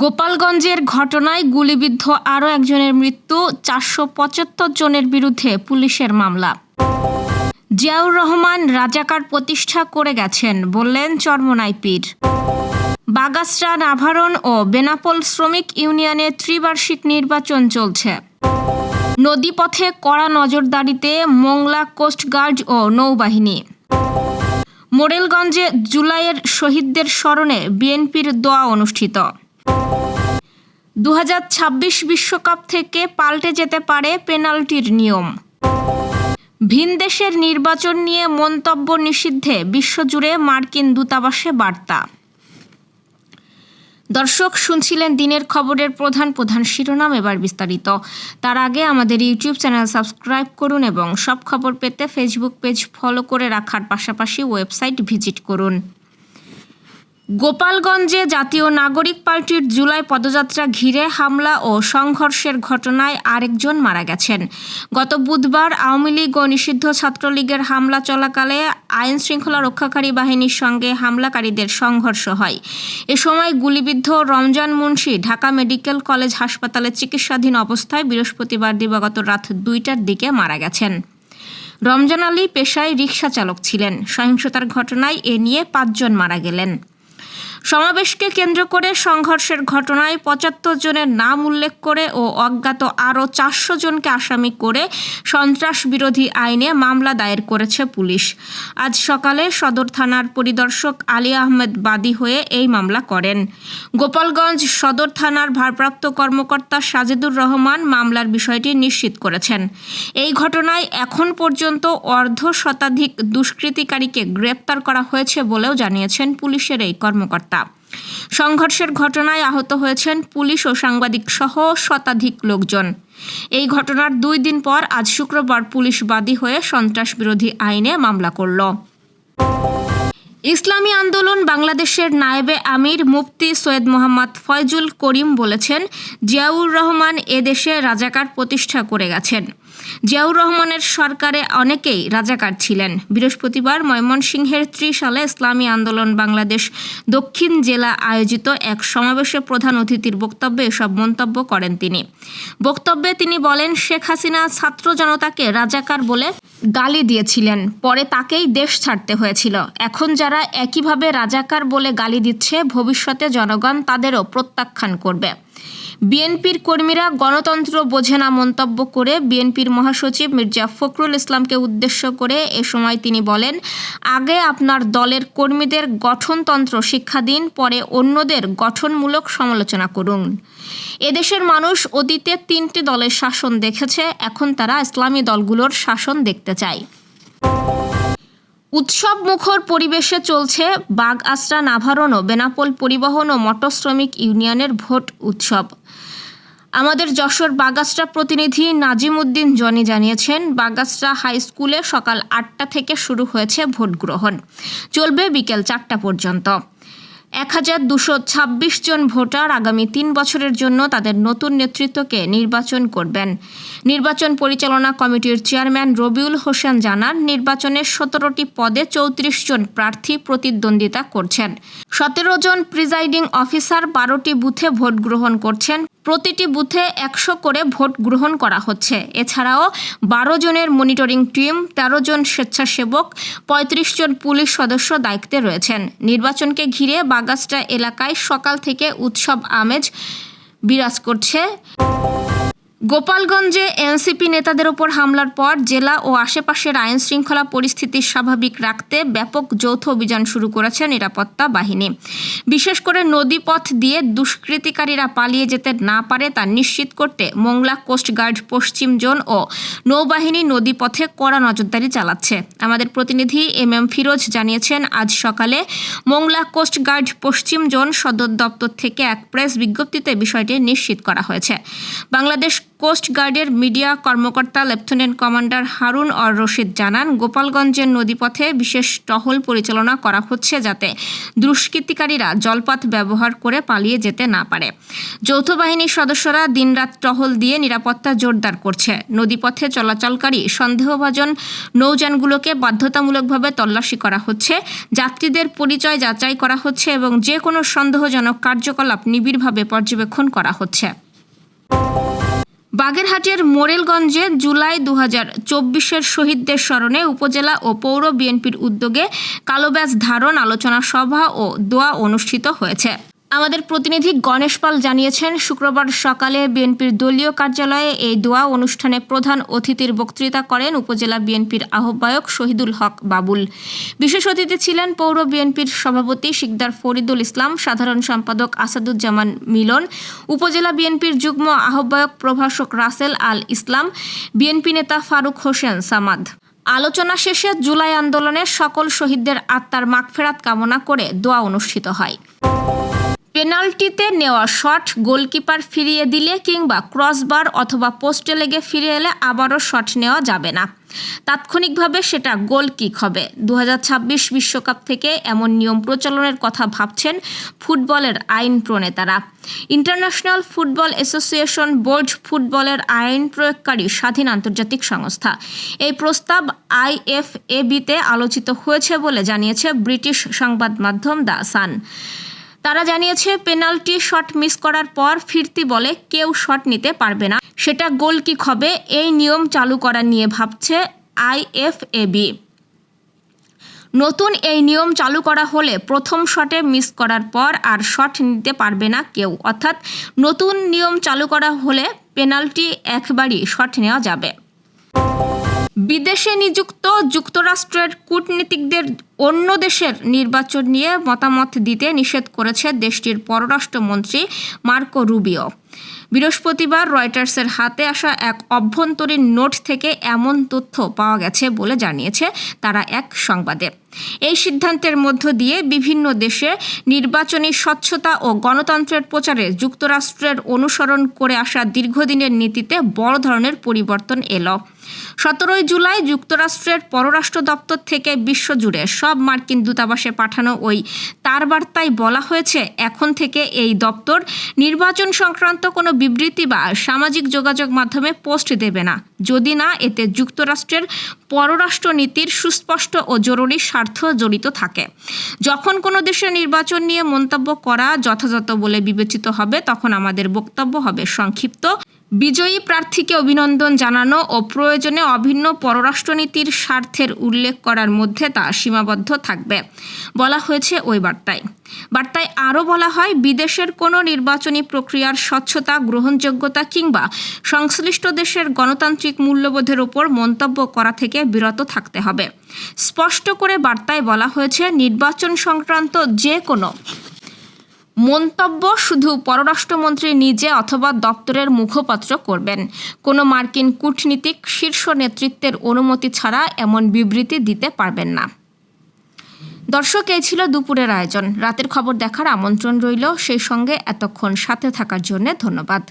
গোপালগঞ্জের ঘটনায় গুলিবিদ্ধ আরও একজনের মৃত্যু, চারশো পঁচাত্তর জনের বিরুদ্ধে পুলিশের মামলা। জিয়াউর রহমান রাজাকার প্রতিষ্ঠা করে গেছেন বললেন চরমনাই পীর। বাগাসরা, নাভারণ ও বেনাপোল শ্রমিক ইউনিয়নে ত্রিবার্ষিক নির্বাচন চলছে। নদীপথে কড়া নজরদারিতে মোংলা, কোস্টগার্ড ও নৌবাহিনী। মোরেলগঞ্জে জুলাইয়ের শহীদদের স্মরণে বিএনপির দোয়া অনুষ্ঠিত। দু বিশ্বকাপ থেকে পাল্টে যেতে পারে পেনাল্টির নিয়ম। ভিনদেশের নির্বাচন নিয়ে মন্তব্য নিষিদ্ধে বিশ্বজুড়ে মার্কিন দূতাবাসে বার্তা। দর্শক, শুনছিলেন দিনের খবরের প্রধান প্রধান শিরোনাম এবার বিস্তারিত। তার আগে আমাদের ইউটিউব চ্যানেল সাবস্ক্রাইব করুন এবং সব খবর পেতে ফেসবুক পেজ ফলো করে রাখার পাশাপাশি ওয়েবসাইট ভিজিট করুন। গোপালগঞ্জে জাতীয় নাগরিক পার্টির জুলাই পদযাত্রা ঘিরে হামলা ও সংঘর্ষের ঘটনায় আরেকজন মারা গেছেন। গত বুধবার আওয়ামী লীগ ও নিষিদ্ধ ছাত্রলীগের হামলা চলাকালে আইন শৃঙ্খলা রক্ষাকারী বাহিনীর সঙ্গে হামলাকারীদের সংঘর্ষ হয়। এ সময় গুলিবিদ্ধ রমজান মুন্সি ঢাকা মেডিকেল কলেজ হাসপাতালে চিকিৎসাধীন অবস্থায় বৃহস্পতিবার দিবাগত রাত দুইটার দিকে মারা গেছেন। রমজান আলী পেশায় রিকশা চালক ছিলেন। সহিংসতার ঘটনায় এ নিয়ে পাঁচজন মারা গেলেন। সমাবেশকে কেন্দ্র করে সংঘর্ষের ঘটনায় পঁচাত্তর জনের নাম উল্লেখ করে ও অজ্ঞাত আরও চারশো জনকে আসামি করে সন্ত্রাস বিরোধী আইনে মামলা দায়ের করেছে পুলিশ। আজ সকালে সদর থানার পরিদর্শক আলী আহমেদ বাদী হয়ে এই মামলা করেন। গোপালগঞ্জ সদর থানার ভারপ্রাপ্ত কর্মকর্তা সাজেদুর রহমান মামলার বিষয়টি নিশ্চিত করেছেন। এই ঘটনায় এখন পর্যন্ত অর্ধ শতাধিক দুষ্কৃতিকারীকে গ্রেপ্তার করা হয়েছে বলেও জানিয়েছেন পুলিশের এই কর্মকর্তা। সংঘর্ষের ঘটনায় আহত হয়েছেন পুলিশ ও সাংবাদিক সহ শতাধিক লোকজন। এই ঘটনার দুই দিন পর আজ শুক্রবার পুলিশ বাদী হয়ে সন্ত্রাস বিরোধী আইনে মামলা করল। ইসলামী আন্দোলন বাংলাদেশের নায়েবে আমির মুফতি সৈয়দ মোহাম্মদ ফয়জুল করিম বলেছেন, জিয়াউর রহমান এদেশে রাজাকার প্রতিষ্ঠা করে গেছেন। জিয়াউর রহমানের সরকারে অনেকেই রাজাকার ছিলেন। বৃহস্পতিবার ময়মনসিংহের ত্রিশালে ইসলামী আন্দোলন বাংলাদেশ দক্ষিণ জেলা আয়োজিত এক সমাবেশে প্রধান অতিথির বক্তব্যে এসব মন্তব্য করেন তিনি। বক্তব্যে তিনি বলেন, শেখ হাসিনা ছাত্র জনতাকে রাজাকার বলে গালি দিয়েছিলেন। পরে তাকেই দেশ ছাড়তে হয়েছিল। এখন যারা একইভাবে রাজাকার বলে গালি দিচ্ছে, ভবিষ্যতে জনগণ তাদেরও প্রত্যাখ্যান করবে। বিএনপির কর্মীরা গণতন্ত্র বোঝে না মন্তব্য করে বিএনপির মহাসচিব মির্জা ফখরুল ইসলামকে উদ্দেশ্য করে এ সময় তিনি বলেন, আগে আপনার দলের কর্মীদের গঠনতন্ত্র শিক্ষা দিন, পরে অন্যদের গঠনমূলক সমালোচনা করুন। এদেশের মানুষ অতীতে তিনটি দলের শাসন দেখেছে, এখন তারা ইসলামী দলগুলোর শাসন দেখতে চায়। উৎসব মুখর পরিবেশে চলছে বাঘ আশ্রা নাভারণ ও বেনাপোল পরিবহন ও মটর শ্রমিক ইউনিয়নের ভোট উৎসব। আমাদের যশোর বাগাসরা প্রতিনিধি নাজিম উদ্দিন জনি জানিয়েছেন বাগাসরা হাই স্কুলে সকাল আটটা থেকে শুরু হয়েছে ভোট গ্রহণ চলবে বিকেল চারটা পর্যন্ত। এক হাজার দুশো ছাব্বিশ জন ভোটার আগামী তিন বছরের জন্য তাদের নতুন নেতৃত্বকে নির্বাচন করবেন। নির্বাচন পরিচালনা কমিটির চেয়ারম্যান রবিউল হোসেন জানান নির্বাচনের সতেরোটি পদে চৌত্রিশ জন প্রার্থী প্রতিদ্বন্দ্বিতা করছেন। সতেরো জন প্রিজাইডিং অফিসার বারোটি বুথে ভোট গ্রহণ করছেন। প্রতিটি বুথে একশো করে ভোট গ্রহণ করা হচ্ছে। এছাড়াও বারো জনের মনিটরিং টিম, তেরো জন স্বেচ্ছাসেবক, পঁয়ত্রিশ জন পুলিশ সদস্য দায়িত্বে রয়েছেন। নির্বাচনকে ঘিরে বাগাসটা এলাকায় সকাল থেকে উৎসব আমেজ বিরাজ করছে। গোপালগঞ্জে এনসিপি নেতাদের ওপর হামলার পর জেলা ও আশেপাশের আইন শৃঙ্খলা পরিস্থিতি স্বাভাবিক রাখতে ব্যাপক যৌথ অভিযান শুরু করেছে নিরাপত্তা বাহিনী। বিশেষ করে নদীপথ দিয়ে দুষ্কৃতিকারীরা পালিয়ে যেতে না পারে তা নিশ্চিত করতে মোংলা কোস্টগার্ড পশ্চিম জোন ও নৌবাহিনী নদীপথে কড়া নজরদারি চালাচ্ছে। আমাদের প্রতিনিধি এম এম ফিরোজ জানিয়েছেন, আজ সকালে মোংলা কোস্টগার্ড পশ্চিম জোন সদর দপ্তর থেকে এক প্রেস বিজ্ঞপ্তিতে বিষয়টি নিশ্চিত করা হয়েছে। বাংলাদেশ কোস্ট গার্ডের মিডিয়া কর্মকর্তা লেফটেন্যান্ট কমান্ডার হারুন অর রশিদ জানান, গোপালগঞ্জের নদীপথে বিশেষ টহল পরিচালনা করা হচ্ছে যাতে দুষ্কৃতিকারীরা জলপথ ব্যবহার করে পালিয়ে যেতে না পারে। যৌথ বাহিনীর সদস্যরা দিনরাত টহল দিয়ে নিরাপত্তা জোরদার করছে। নদীপথে চলাচলকারী সন্দেহভাজন নৌযানগুলোকে বাধ্যতামূলকভাবে তল্লাশি করা হচ্ছে। যাত্রীদের পরিচয় যাচাই করা হচ্ছে এবং যে কোনো সন্দেহজনক কার্যকলাপ নিবিড়ভাবে পর্যবেক্ষণ করা হচ্ছে। বাগেরহাটের মোরেলগঞ্জে জুলাই দু হাজার চব্বিশের শহীদদের স্মরণে উপজেলা ও পৌর বিএনপির উদ্যোগে কালো ব্যাজ ধারণ আলোচনা সভা ও দোয়া অনুষ্ঠিত হয়েছে। আমাদের প্রতিনিধি গণেশ পাল জানিয়েছেন, শুক্রবার সকালে বিএনপির দলীয় কার্যালয়ে এই দোয়া অনুষ্ঠানে প্রধান অতিথির বক্তৃতা করেন উপজেলা বিএনপির আহ্বায়ক শহীদুল হক বাবুল। বিশেষ অতিথি ছিলেন পৌর বিএনপির সভাপতি শিকদার ফরিদুল ইসলাম, সাধারণ সম্পাদক আসাদুজ্জামান মিলন, উপজেলা বিএনপির যুগ্ম আহ্বায়ক প্রভাষক রাসেল আল ইসলাম, বিএনপি নেতা ফারুক হোসেন সামাদ। আলোচনা শেষে জুলাই আন্দোলনে সকল শহীদদের আত্মার মাগফেরাত কামনা করে দোয়া অনুষ্ঠিত হয়। পেনাল্টিতে নেওয়া শট গোলকিপার ফিরিয়ে দিলে কিংবা ক্রসবার অথবা পোস্টে লেগে ফিরে এলে আবারও শট নেওয়া যাবে না। তাৎক্ষণিকভাবে সেটা গোল কিক হবে। দু বিশ্বকাপ থেকে এমন নিয়ম প্রচলনের কথা ভাবছেন ফুটবলের আইন প্রণেতারা। ইন্টারন্যাশনাল ফুটবল অ্যাসোসিয়েশন বোর্ড ফুটবলের আইন প্রয়োগকারী স্বাধীন আন্তর্জাতিক সংস্থা। এই প্রস্তাব আইএফএবিতে আলোচিত হয়েছে বলে জানিয়েছে ব্রিটিশ সংবাদ মাধ্যম দ্য সান। তারা জানিয়েছে, পেনাল্টি শট মিস করার পর ফিরতি বলে কেউ শট নিতে পারবে না। সেটা গোল কিক হবে, এই নিয়ম চালু করা নিয়ে ভাবছে আইএফএবি। নতুন এই নিয়ম চালু করা হলে প্রথম শটে মিস করার পর আর শট নিতে পারবে না কেউ। অর্থাৎ নতুন নিয়ম চালু করা হলে পেনাল্টি একবারই শট নেওয়া যাবে। বিদেশে নিযুক্ত যুক্তরাষ্ট্রের কূটনীতিকদের অন্য দেশের নির্বাচন নিয়ে মতামত দিতে নিষেধ করেছে দেশটির পররাষ্ট্রমন্ত্রী মার্কো রুবিও। বৃহস্পতিবার রয়টার্সের হাতে আসা এক অভ্যন্তরীণ নোট থেকে এমন তথ্য পাওয়া গেছে বলে জানিয়েছে তারা এক সংবাদে। এই সিদ্ধান্তের মধ্য দিয়ে বিভিন্ন দেশে নির্বাচনী স্বচ্ছতা ও গণতন্ত্রের প্রচারে যুক্তরাষ্ট্রের অনুসরণ করে আসা দীর্ঘদিনের নীতিতে বড় ধরনের পরিবর্তন এলো। সতেরোই জুলাই যুক্তরাষ্ট্রের পররাষ্ট্র দপ্তর থেকে বিশ্বজুড়ে সব মার্কিন দূতাবাসে পাঠানো ওই তার বার্তায় বলা হয়েছে, এখন থেকে এই দপ্তর নির্বাচন সংক্রান্ত কোনো বিবৃতি বা সামাজিক যোগাযোগ মাধ্যমে পোস্ট দেবে না। যদি না, এতে যুক্তরাষ্ট্রের পররাষ্ট্র নীতির সুস্পষ্ট ও জরুরি স্বার্থ জড়িত থাকে। যখন কোনো দেশের নির্বাচন নিয়ে মন্তব্য করা যথাযথ বলে বিবেচিত হবে, তখন আমাদের বক্তব্য হবে সংক্ষিপ্ত। বিজয়ী প্রার্থীকে অভিনন্দন জানানো ও প্রয়োজনে অভিন্ন পররাষ্ট্রনীতির স্বার্থের উল্লেখ করার মধ্যে তা সীমাবদ্ধ থাকবে, বলা হয়েছে ওই বার্তায়। বার্তায় আরও বলা হয়, বিদেশের কোনো নির্বাচনী প্রক্রিয়ার স্বচ্ছতা, গ্রহণযোগ্যতা কিংবা সংশ্লিষ্ট দেশের গণতান্ত্রিক মূল্যবোধের ওপর মন্তব্য করা থেকে বিরত থাকতে হবে। স্পষ্ট করে বার্তায় বলা হয়েছে, নির্বাচন সংক্রান্ত যে কোনো মন্তব্য শুধু পররাষ্ট্রমন্ত্রী নিজে অথবা দপ্তরের মুখপাত্র করবেন। কোনো মার্কিন কূটনীতিক শীর্ষ নেতৃত্বের অনুমতি ছাড়া এমন বিবৃতি দিতে পারবেন না। দর্শক, এই ছিল দুপুরের আয়োজন। রাতের খবর দেখার আমন্ত্রণ রইল। সেই সঙ্গে এতক্ষণ সাথে থাকার জন্য ধন্যবাদ।